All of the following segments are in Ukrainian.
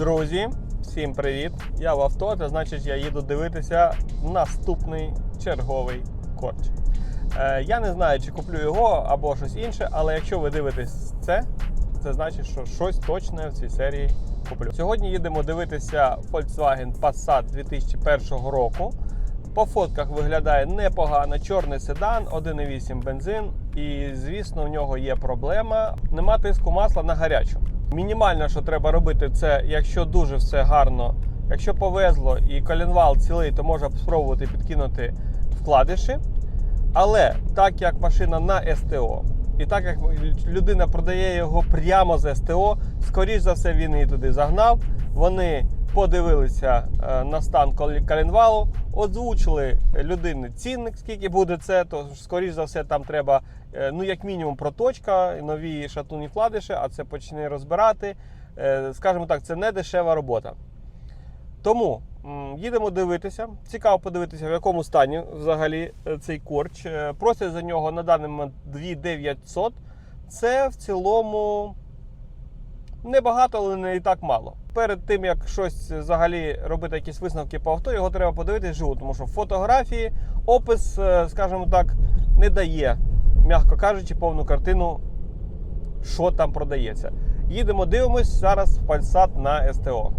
Друзі, всім привіт! Я в авто, це значить, я їду дивитися наступний черговий корч. Е, я не знаю, чи куплю його або щось інше, але якщо ви дивитесь це, це значить, що щось точне в цій серії куплю. Сьогодні їдемо дивитися Volkswagen Passat 2001 року. По фотках виглядає непогано. Чорний седан, 1,8 бензин. І звісно, в нього є проблема. Нема тиску масла на гарячу. Мінімально, що треба робити, це якщо дуже все гарно, якщо повезло і коленвал цілий, то можна спробувати підкинути вкладиші. Але так як машина на СТО, і так як людина продає його прямо з СТО, скоріш за все він її туди загнав. Вони подивилися е, на стан кол- коленвалу, озвучили людині цінник, скільки буде це, то скоріш за все там треба е, ну як мінімум проточка, нові шатунні вкладиші, а це почне розбирати. Е, Скажімо так, це не дешева робота. Тому їдемо дивитися. Цікаво подивитися, в якому стані взагалі цей корч. Просять за нього на даний момент 2900. Це в цілому небагато, але не і так мало. Перед тим як щось взагалі робити якісь висновки по авто, його треба подивитися живу, тому що фотографії, опис, е, скажімо так, не дає, м'яко кажучи, повну картину, що там продається. Їдемо, дивимось зараз в Passat на СТО.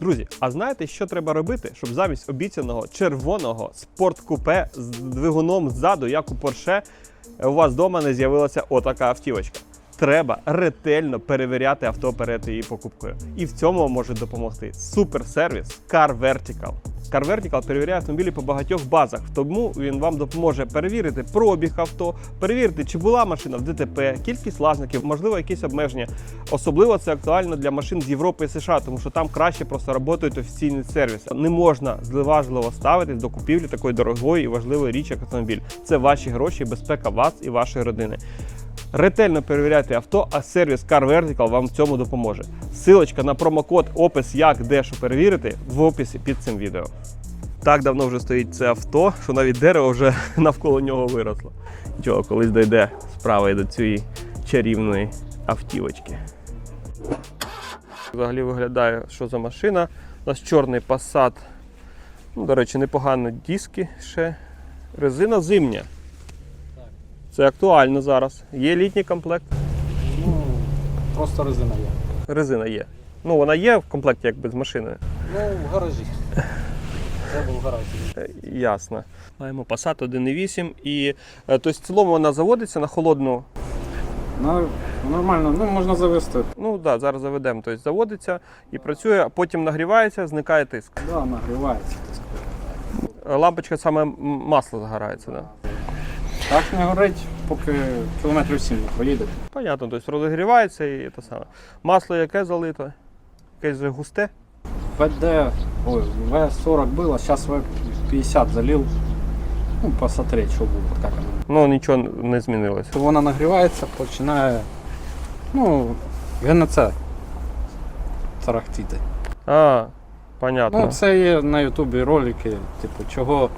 Друзі, а знаєте, що треба робити, щоб замість обіцяного червоного спорткупе з двигуном ззаду, як у Porsche, у вас вдома не з'явилася отака автівочка? Треба ретельно перевіряти авто перед її покупкою. І в цьому може допомогти суперсервіс Car Vertical. Car перевіряє автомобілі по багатьох базах, тому він вам допоможе перевірити пробіг авто, перевірити, чи була машина в ДТП, кількість власників, можливо, якісь обмеження. Особливо це актуально для машин з Європи і США, тому що там краще просто працюють офіційні сервіси. Не можна зневажливо ставитись до купівлі такої дорогої і важливої річі, як автомобіль. Це ваші гроші, безпека вас і вашої родини. Ретельно перевіряйте авто, а сервіс Car Vertical вам в цьому допоможе. Силочка на промокод, опис, як де перевірити в описі під цим відео. Так давно вже стоїть це авто, що навіть дерево вже навколо нього виросло. Нічого, колись дойде справа і до цієї чарівної автівочки. Взагалі виглядає, що за машина. У нас чорний Passat. Ну, до речі, непогані диски ще. Резина зимня. Це актуально зараз. Є літній комплект. Ну, просто резина є. Резина є. Ну, вона є в комплекті як без машини. Ну, в гаражі. Це був в гаражі. Е, Ясно. Маємо Passat 1.8 і тобто, в цілому вона заводиться на холодну. Ну, нормально, ну можна завести. Ну так, да, зараз заведемо. Тобто заводиться і працює, а потім нагрівається, зникає тиск. Да, нагрівається. так. Е, Лампочка саме масло загорається. Да. Так не горить, поки кілометрів 7 не проїде. Понятно, тобто розігрівається і те саме. Масло яке залито? Якесь вже густе. ВД, ой, В40 було, зараз В50 залив. Ну, посмотреть, що буде, як воно. Ну нічого не змінилося. Вона нагрівається, починає, ну, ГНЦ тарахтіти. А, понятно. Ну, це є на Ютубі ролики, типу, чого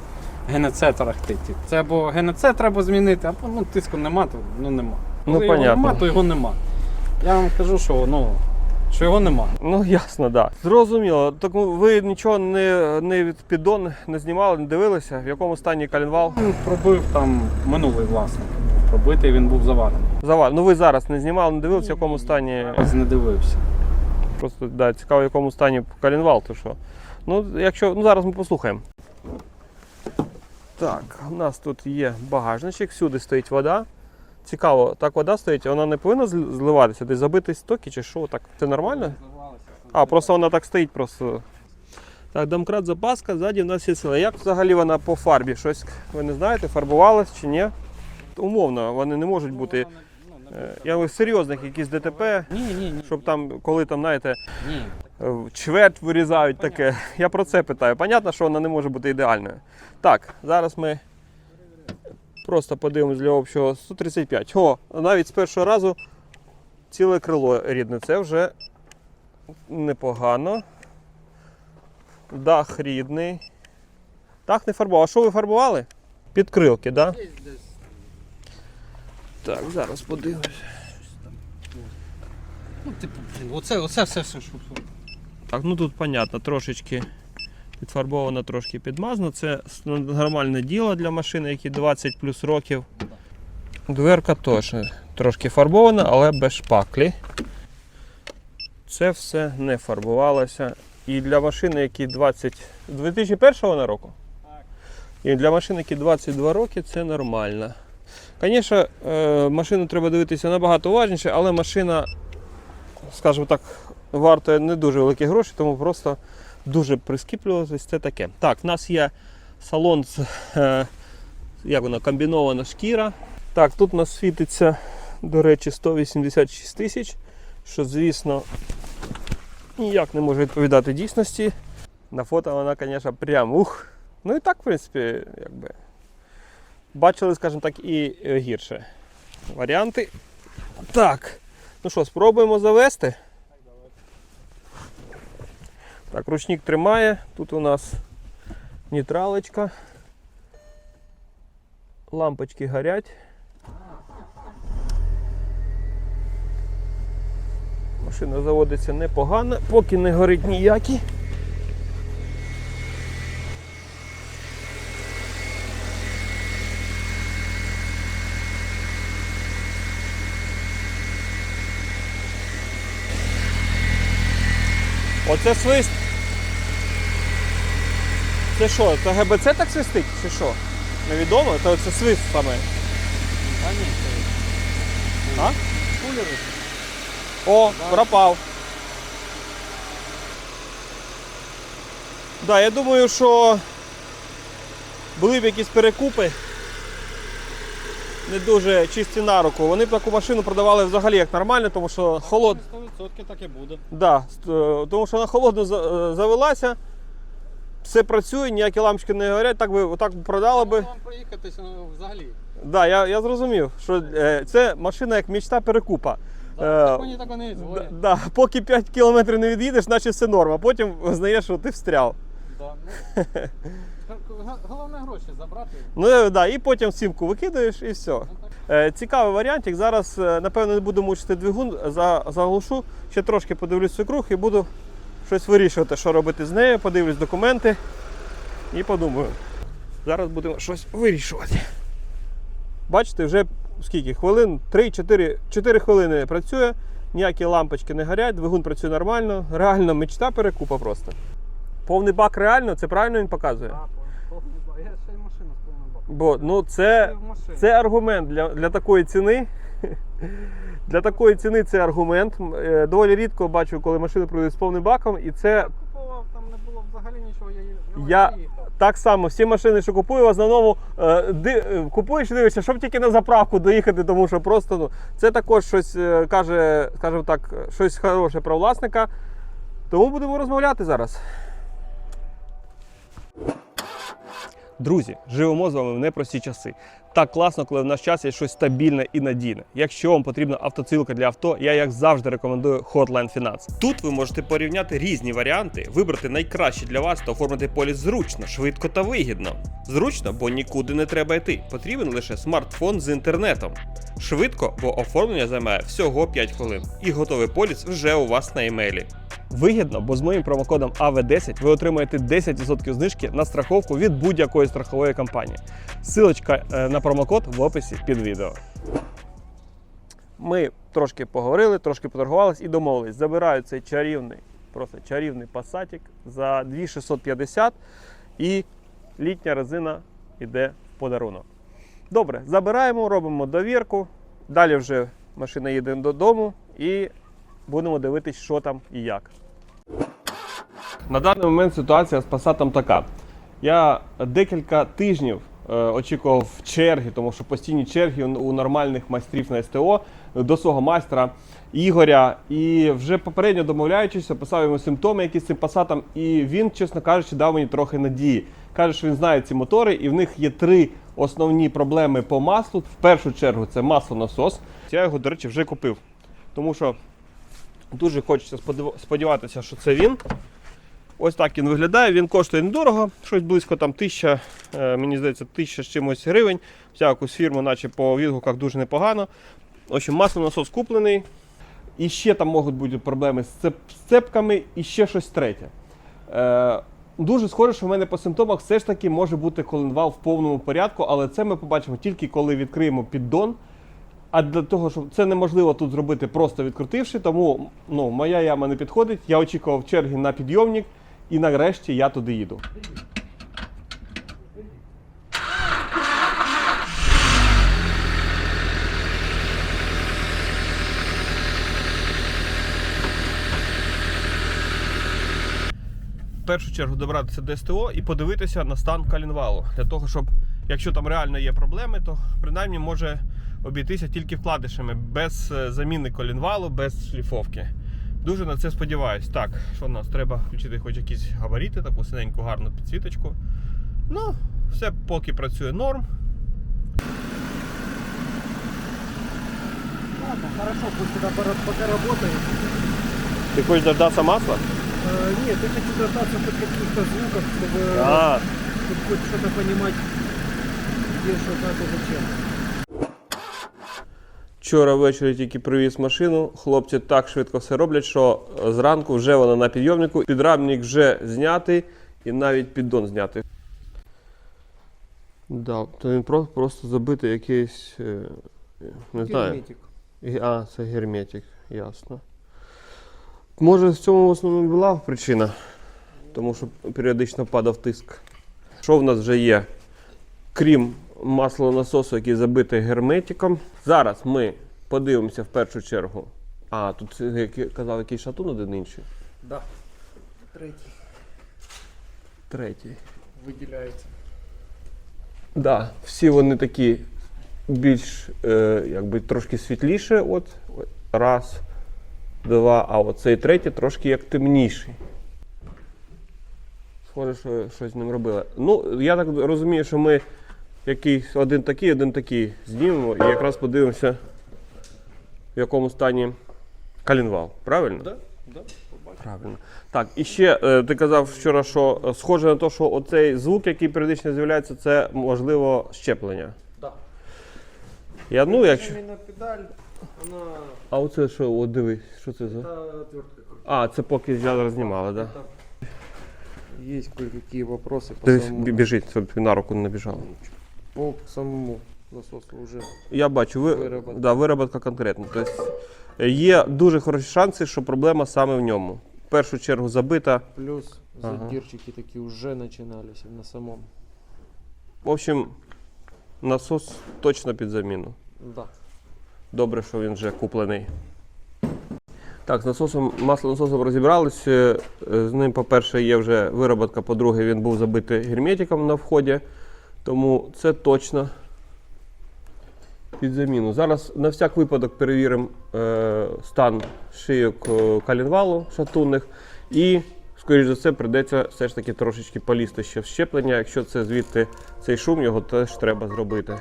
Тарахтить. Типу, Це або ГНЦ треба змінити, або ну, тиску нема, то ну нема. Ну, Коли його понятно. нема, то його нема. Я вам кажу, що, ну, що його нема. Ну, ясно, так. Да. Зрозуміло. Так ну, ви нічого не, не від піддон не знімали, не дивилися, в якому стані коленвал? Він пробив там минулий власник. Пробитий він був завалений. Завал. Ну ви зараз не знімали, не дивилися, в якому стані. Ось не дивився. Просто да, цікаво, в якому стані коленвал, то що. Ну, якщо. Ну зараз ми послухаємо. Так, у нас тут є багажничок, всюди стоїть вода. Цікаво, так вода стоїть, вона не повинна зливатися, десь забитий стоки чи що? Так, це нормально? А, просто вона так стоїть просто. Так, домкрат запаска, ззаді в нас є сила. Як взагалі вона по фарбі? Щось ви не знаєте, фарбувалась чи ні? Умовно, вони не можуть бути. Е, Я говорю, серйозних якісь ДТП, Ні, ні, ні. щоб там, коли там, знаєте, ні. е, чверть вирізають таке. Я про це питаю. Понятно, що вона не може бути ідеальною. Так, зараз ми просто подивимось для общого 135. О, навіть з першого разу ціле крило рідне. Це вже непогано. Дах рідний. Дах не фарбував. А що ви фарбували? Підкрилки, так? Да? Так, зараз подивимось. Ну, типу, блін, оце, оце все, все, що. Так, ну тут понятно, трошечки підфарбовано, трошки підмазано. Це нормальне діло для машини, які 20 плюс років. Дверка теж трошки фарбована, але без шпаклі. Це все не фарбувалося. І для машини, які 20. 2001 року? Так. І для машин, які 22 роки, це нормально. Звісно, е, машину треба дивитися набагато уважніше, але машина, скажімо так, вартує не дуже великі гроші, тому просто дуже прискіплюватись це таке. Так, в нас є салон з е, як воно, комбінована шкіра. Так, тут у нас світиться, до речі, 186 тисяч, що, звісно, ніяк не може відповідати дійсності. На фото вона, звісно, прям ух. Ну і так, в принципі, якби. Бачили, скажімо так, і е, гірше варіанти. Так. Ну що, спробуємо завести. Так, ручник тримає. Тут у нас нейтралочка. Лампочки горять. Машина заводиться непогано, поки не горить ніякі. Оце свист. Це що, це ГБЦ так свистить чи що? Невідомо, то це свист саме. А ні, це. А? Кулери. О, пропав. Да, я думаю, що були б якісь перекупи. Не дуже чисті на руку. Вони б таку машину продавали взагалі як нормально, тому що холод. 100% так і буде. Да, тому що вона холодно е, завелася, все працює, ніякі лампочки не горять, так би отак би продали би. Вам проїхатися ну, взагалі. Да, я, я зрозумів, що е, це машина як мічта перекупа. Да, Е, так вони так вони Да, да, поки 5 кілометрів не від'їдеш, наче все норм, а потім знаєш, що ти встряв. Ну, Головне гроші забрати. Ну е, да, і потім сімку викидаєш і все. Ну. Е, цікавий варіантик. Зараз, е, напевно, не буду мучити двигун, за, заглушу, ще трошки подивлюсь свекрух і буду щось вирішувати, що робити з нею, подивлюсь документи і подумаю. Зараз будемо щось вирішувати. Бачите, вже скільки? Хвилин 3-4 4 хвилини працює, ніякі лампочки не горять, двигун працює нормально, реально мечта перекупа просто. Повний бак реально, це правильно він показує? Да, повний бак. Я ще й машину з повним баком. Бо ну це. Це аргумент для, для такої ціни. Для такої ціни це аргумент. Е, Доволі рідко бачу, коли машини продають з повним баком, і це Купував, там не було взагалі нічого, я, Я- так само. Всі машини, що купую, в основному е, ди, е, купуєш і дивишся, щоб тільки на заправку доїхати, тому що просто ну, це також щось каже, скажімо так, щось хороше про власника. Тому будемо розмовляти зараз. Друзі, живемо з вами в непрості часи. Так класно, коли в наш час є щось стабільне і надійне. Якщо вам потрібна автоцілка для авто, я як завжди рекомендую Hotline Finance. Тут ви можете порівняти різні варіанти, вибрати найкращі для вас та оформити поліс зручно, швидко та вигідно. Зручно, бо нікуди не треба йти. Потрібен лише смартфон з інтернетом. Швидко, бо оформлення займає всього 5 хвилин. І готовий поліс вже у вас на емейлі. Вигідно, бо з моїм промокодом AV10 ви отримаєте 10% знижки на страховку від будь-якої страхової компанії. Силочка е, на промокод в описі під відео. Ми трошки поговорили, трошки поторгувалися і домовились. Забираю цей чарівний, просто чарівний пасатик за 2650 і літня резина йде в подарунок. Добре, забираємо, робимо довірку. Далі вже машина їде додому і будемо дивитись, що там і як. На даний момент ситуація з Passat така. Я декілька тижнів е, очікував черги, тому що постійні черги у нормальних майстрів на СТО до свого майстра Ігоря. І вже попередньо домовляючись, описав йому симптоми, які з цим Passat, і він, чесно кажучи, дав мені трохи надії. Каже, що він знає ці мотори, і в них є три основні проблеми по маслу. В першу чергу це маслонасос. Я його, до речі, вже купив. Тому що Дуже хочеться сподіватися, що це він. Ось так він виглядає. Він коштує недорого, щось близько там тисяча, е, мені здається, тисяча з чимось гривень. Взяв якусь фірму, наче по відгуках дуже непогано. В общем, маслонасос куплений. І ще там можуть бути проблеми з цепками, і ще щось третє. Е, дуже схоже, що в мене по симптомах все ж таки може бути коленвал в повному порядку, але це ми побачимо тільки коли відкриємо піддон. А для того, щоб це неможливо тут зробити, просто відкрутивши, тому ну, моя яма не підходить. Я очікував черги на підйомник, і нарешті я туди їду. В першу чергу добратися до СТО і подивитися на стан калінвалу. Для того, щоб, якщо там реально є проблеми, то принаймні може обійтися тільки вкладишами, без е, заміни колінвалу, без шліфовки. Дуже на це сподіваюсь. Так, що в нас? Треба включити хоч якісь габаріти, таку синеньку гарну підсвіточку. Ну, все поки працює норм. Ладно, хорошо, пусть тогда пора- пока работает. Ти хочеш дождатися масла? Э, нет, я хочу дождаться хоть каких-то звуков, чтобы, А, чтобы хоть что-то понимать, где, что, как и зачем. Вчора ввечері тільки привіз машину. Хлопці так швидко все роблять, що зранку вже вона на підйомнику. Підрамник вже знятий і навіть піддон знятий. Да, то він просто, просто забитий якийсь. е, Не знаю. Герметик. А, це герметик, ясно. Може, в цьому в основному була причина, тому що періодично падав тиск. Що в нас вже є? Крім маслонасосу, який забитий герметиком. Зараз ми подивимося в першу чергу. А, тут як казав, який шатун один інший. Да. Третий Третій. выделяется. Да, всі вони такі більш е, якби трошки світліше. От, раз, два, а от цей третій трошки як темніший. Схоже, що щось з ним робили. Ну, я так розумію, що ми якийсь один такий, один такий знімемо і якраз подивимося, в якому стані калінвал. Правильно? Да, да. Правильно. Так, і ще е, ти казав вчора, що е, схоже на те, що оцей звук, який періодично з'являється, це можливо щеплення. Да. Я, ну, якщо... Именно педаль, она А оце що, от дивись, що це за. А, це поки я знімали, так? Да? Есть кое-какие вопросы по самому, біжить, щоб на руку не набіжало. По самому насосу уже. Я бачу, ви... Вироботка. Да, вироботка конкретна. Тобто є дуже хороші шанси, що проблема саме в ньому. В першу чергу забита. Плюс Ага. такие уже начинались на самом. В общем, насос точно під заміну. Да. Добре, що він вже куплений. Так, з насосом, маслонасосом розібралися. Е, З ним, по-перше, є вже вироботка, по-друге, він був забитий герметиком на вході. Тому це точно під заміну. Зараз на всяк випадок перевіримо е, стан шийок е, калінвалу шатунних. І, скоріш за все, прийдеться все ж таки трошечки полізти ще в щеплення. Якщо це звідти цей шум, його теж треба зробити.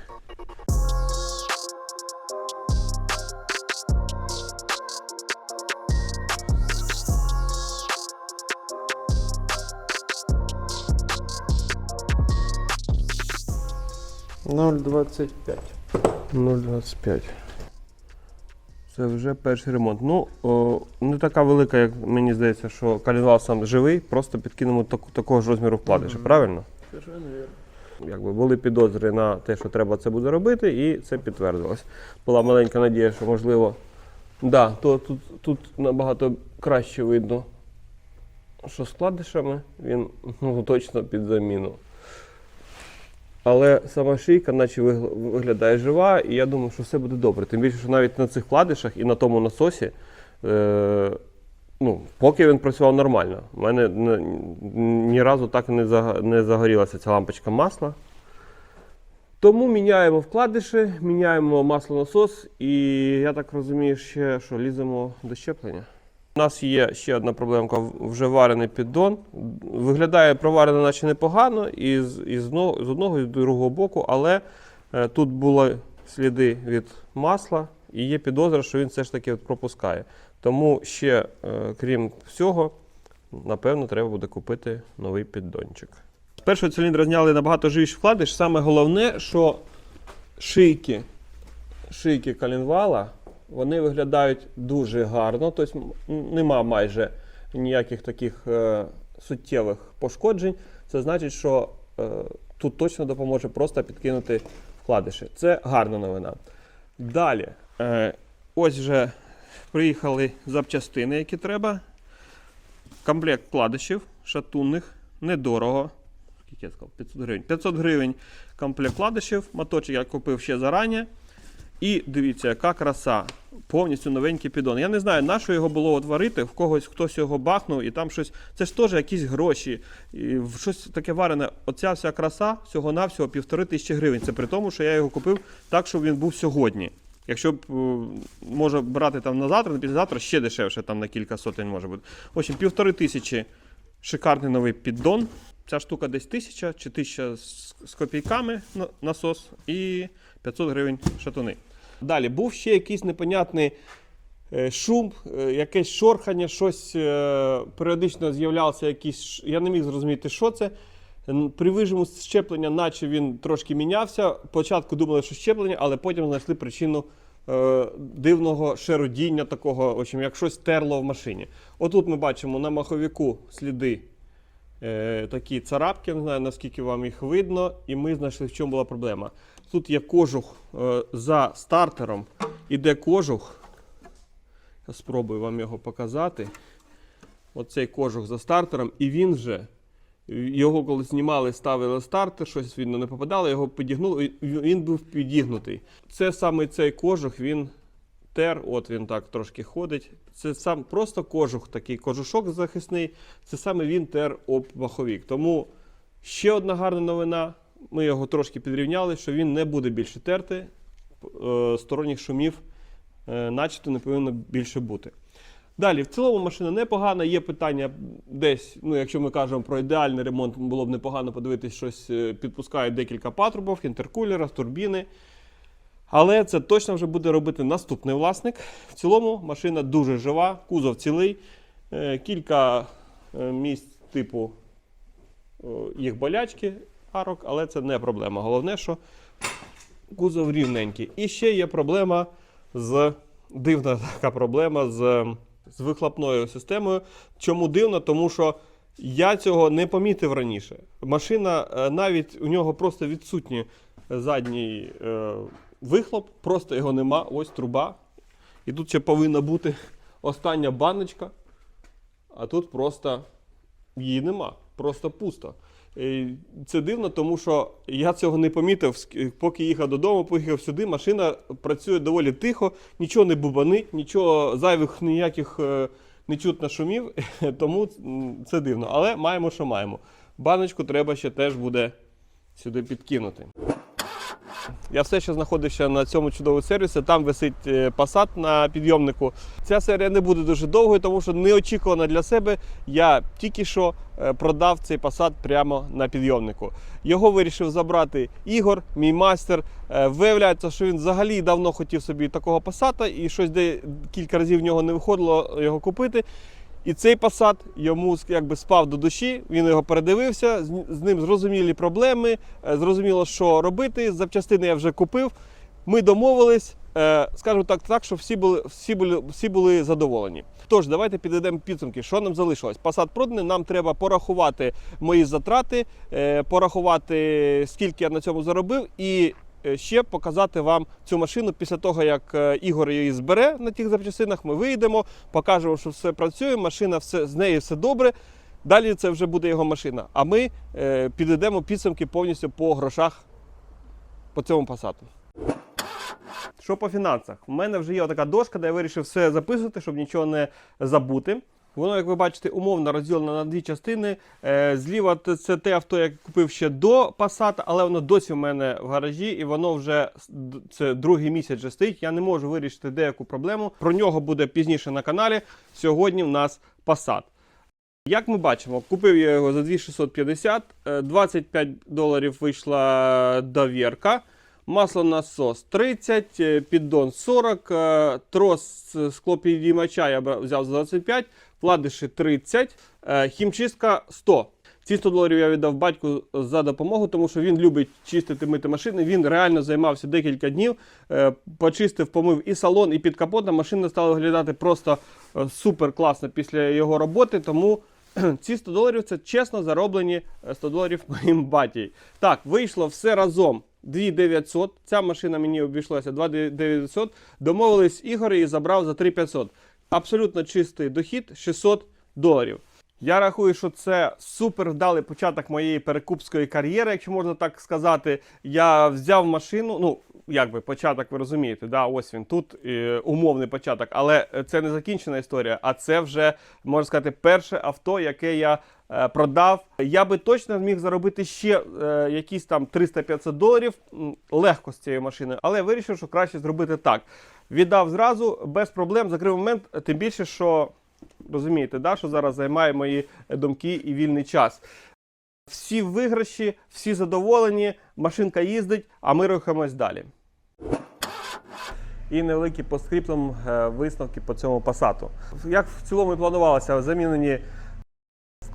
Ноль двадцать пять. 0,25. Це вже перший ремонт. Ну, о, не така велика, як мені здається, що калінвал сам живий, просто підкинемо таку, такого ж розміру вкладиша, Мгм. правильно? Совершенно. Якби були підозри на те, що треба це буде робити, і це підтвердилось. Була маленька надія, що можливо. Да, то тут, тут набагато краще видно, що з вкладишами він ну, точно під заміну. Але сама шийка, наче виглядає жива, і я думаю, що все буде добре. Тим більше, що навіть на цих вкладишах і на тому насосі, е, ну, поки він працював нормально. У мене ні, разу так не, загорілася ця лампочка масла. Тому міняємо вкладиші, міняємо маслонасос, і я так розумію, ще що ліземо до щеплення. У нас є ще одна проблемка: вже варений піддон. Виглядає проварений, наче непогано, і з, і з, одного і з другого боку, але е, тут були сліди від масла, і є підозра, що він все ж таки пропускає. Тому ще, е, крім всього, напевно, треба буде купити новий піддончик. З першого циліндра зняли набагато живіші вкладиш. Саме головне, що шийки, шийки калінвала Вони виглядають дуже гарно, тобто нема майже ніяких таких е, суттєвих пошкоджень. Це значить, що е, тут точно допоможе просто підкинути вкладиші. Це гарна новина. Далі, е, ось вже приїхали запчастини, які треба. Комплект вкладишів шатунних, недорого. Скільки я сказав? 500 гривень. 500 гривень комплект вкладишів. Моточок я купив ще зарані. І дивіться, яка краса. Повністю новенький піддон. Я не знаю, на що його було от варити, в когось хтось його бахнув, і там щось. Це ж теж якісь гроші. І щось таке варене. Оця вся краса всього-навсього півтори тисячі гривень. Це при тому, що я його купив так, щоб він був сьогодні. Якщо б е, може брати там на завтра, на післязавтра ще дешевше, там на кілька сотень може бути. В общем, півтори тисячі шикарний новий піддон. Ця штука десь тисяча чи тисяча з, з копійками насос і 500 гривень шатуни. Далі був ще якийсь непонятний е, шум, е, якесь шорхання, щось е, періодично з'являвся якийсь. Я не міг зрозуміти, що це. При вижиму щеплення, наче він трошки мінявся. Спочатку думали, що щеплення, але потім знайшли причину дивного шеродіння такого, в общем, як щось терло в машині. Отут ми бачимо на маховіку сліди е, такі царапки, не знаю наскільки вам їх видно, і ми знайшли, в чому була проблема. Тут є кожух е, за стартером, іде кожух. Я спробую вам його показати. Оцей кожух за стартером, і він вже. Його коли знімали, ставили стартер, щось видно не попадало, його підігнули, він був підігнутий. Це саме цей кожух, він тер, от він так трошки ходить. Це сам просто кожух, такий кожушок захисний. Це саме він тер об маховік. Тому ще одна гарна новина. Ми його трошки підрівняли, що він не буде більше терти. Е, Сторонніх шумів, е, начебто, не повинно більше бути. Далі, в цілому машина непогана. Є питання десь, ну якщо ми кажемо про ідеальний ремонт, було б непогано подивитись, щось е, підпускають декілька патрубів, інтеркулера, турбіни. Але це точно вже буде робити наступний власник. В цілому машина дуже жива, кузов цілий, е, кілька е, місць типу їх болячки арок, але це не проблема. Головне, що кузов рівненький. І ще є проблема з дивна така проблема з, з вихлопною системою. Чому дивно? Тому що я цього не помітив раніше. Машина е, навіть у нього просто відсутній задній е, вихлоп, просто його нема. Ось труба. І тут ще повинна бути остання баночка, а тут просто її нема, просто пусто. Це дивно, тому що я цього не помітив, поки їхав додому, поїхав сюди. Машина працює доволі тихо, нічого не бубанить, нічого зайвих ніяких е, не чутно шумів, тому це дивно. Але маємо, що маємо. Баночку треба ще теж буде сюди підкинути. Я все ще знаходився на цьому чудовому сервісі. Там висить е, Passat на підйомнику. Ця серія не буде дуже довгою, тому що неочікувано для себе я тільки що е, продав цей Passat прямо на підйомнику. Його вирішив забрати Ігор, мій майстер. Е, Виявляється, що він взагалі давно хотів собі такого Passat і щось де кілька разів в нього не виходило його купити. І цей Passat йому якби спав до душі, він його передивився, з ним зрозумілі проблеми, е, зрозуміло, що робити. Запчастини я вже купив. Ми домовились, е, скажімо так, так, що всі були, всі, були, всі були задоволені. Тож, давайте підведемо підсумки. Що нам залишилось? Passat проданий, нам треба порахувати мої затрати, е, порахувати, скільки я на цьому заробив, і ще показати вам цю машину після того, як е, Ігор її збере на тих запчастинах. Ми вийдемо, покажемо, що все працює, машина все з нею все добре. Далі це вже буде його машина. А ми е, підведемо підсумки повністю по грошах по цьому пасату. Що по фінансах? У мене вже є така дошка, де я вирішив все записувати, щоб нічого не забути. Воно, як ви бачите, умовно розділено на дві частини. Е, Зліва це те авто, яке купив ще до Passat, але воно досі в мене в гаражі, і воно вже це другий місяць вже стоїть. Я не можу вирішити деяку проблему. Про нього буде пізніше на каналі. Сьогодні в нас Passat. Як ми бачимо, купив я його за 2650, е, 25 доларів вийшла довірка. Маслонасос 30, е, піддон 40, е, трос склопідіймача я взяв за 25, вкладиші 30, е, хімчистка 100. Ці 100 доларів я віддав батьку за допомогу, тому що він любить чистити мити машини. Він реально займався декілька днів, е, почистив, помив і салон, і під капотом. Машина стала виглядати просто супер класно після його роботи. Тому ці 100 доларів це чесно зароблені е, 100 доларів моїм баті. Так, вийшло все разом. 2900. Ця машина мені обійшлася 2900. Домовились Ігор і забрав за 3500. Абсолютно чистий дохід 600 доларів. Я рахую, що це супер вдалий початок моєї перекупської кар'єри, якщо можна так сказати. Я взяв машину, ну як би початок, ви розумієте, да, ось він тут е, умовний початок, але це не закінчена історія, а це вже можна сказати перше авто, яке я продав. Я би точно зміг заробити ще е, якісь там 300-500 доларів легко з цією машиною, але вирішив, що краще зробити так. Віддав зразу без проблем, закрив момент, тим більше, що розумієте, да, що зараз займає мої думки і вільний час. Всі виграші, всі задоволені, машинка їздить, а ми рухаємось далі. І невеликі по скриптам е, висновки по цьому пасату. Як в цілому і планувалося, замінені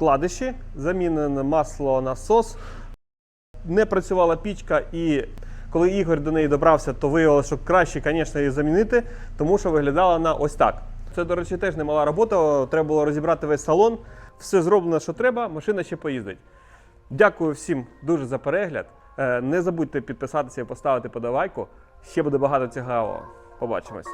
вкладиші, замінене масло насос, не працювала пічка, і коли Ігор до неї добрався, то виявилося, що краще, звісно, її замінити, тому що виглядала вона ось так. Це, до речі, теж немала робота. Треба було розібрати весь салон. Все зроблено, що треба, машина ще поїздить. Дякую всім дуже за перегляд. Е, Не забудьте підписатися і поставити подавайку. Ще буде багато цікавого. Побачимось.